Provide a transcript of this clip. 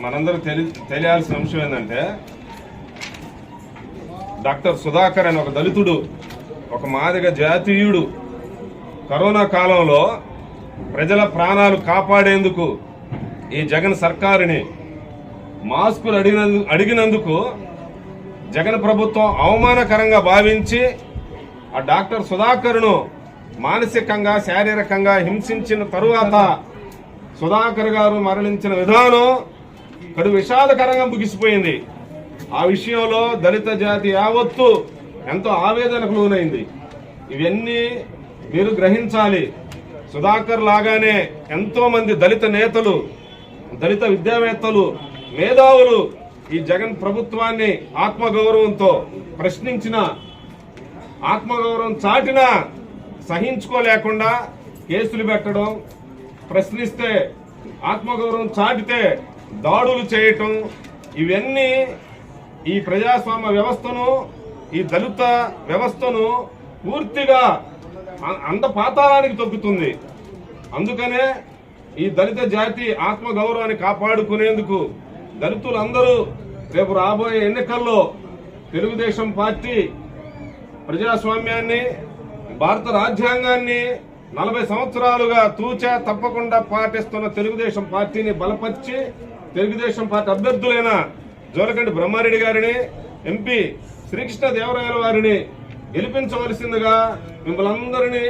మనందరూ తెలి తెలియాల్సిన అంశం ఏంటంటే డాక్టర్ సుధాకర్ అనే ఒక దళితుడు ఒక మాదిగ జాతీయుడు కరోనా కాలంలో ప్రజల ప్రాణాలు కాపాడేందుకు ఈ జగన్ సర్కారుని మాస్కులు అడిగిన అడిగినందుకు జగన్ ప్రభుత్వం అవమానకరంగా భావించి ఆ డాక్టర్ సుధాకర్ను మానసికంగా శారీరకంగా హింసించిన తరువాత సుధాకర్ గారు మరణించిన విధానం కడు విషాదకరంగా ముగిసిపోయింది. ఆ విషయంలో దళిత జాతి యావత్తు ఎంతో ఆవేదనకు లోనైంది. ఇవన్నీ మీరు గ్రహించాలి. సుధాకర్ లాగానే ఎంతో మంది దళిత నేతలు దళిత విద్యావేత్తలు మేధావులు ఈ జగన్ ప్రభుత్వాన్ని ఆత్మగౌరవంతో ప్రశ్నించిన ఆత్మగౌరవం చాటినా సహించుకోలేకుండా కేసులు పెట్టడం ప్రశ్నిస్తే ఆత్మగౌరవం చాటితే దాడులు చేయటం ఇవన్నీ ఈ ప్రజాస్వామ్య వ్యవస్థను ఈ దళిత వ్యవస్థను పూర్తిగా అంత పాతాళానికి తొక్కుతుంది. అందుకనే ఈ దళిత జాతి ఆత్మగౌరవాన్ని కాపాడుకునేందుకు దళితులందరూ రేపు రాబోయే ఎన్నికల్లో తెలుగుదేశం పార్టీ ప్రజాస్వామ్యాన్ని భారత రాజ్యాంగాన్ని నలభై సంవత్సరాలుగా తూచా తప్పకుండా పాటిస్తున్న తెలుగుదేశం పార్టీని బలపరిచి తెలుగుదేశం పార్టీ అభ్యర్థులైన జోలకంటి బ్రహ్మారెడ్డి గారిని ఎంపీ శ్రీకృష్ణ దేవరాయల వారిని గెలిపించవలసిందిగా మిమ్మల్ని అందరినీ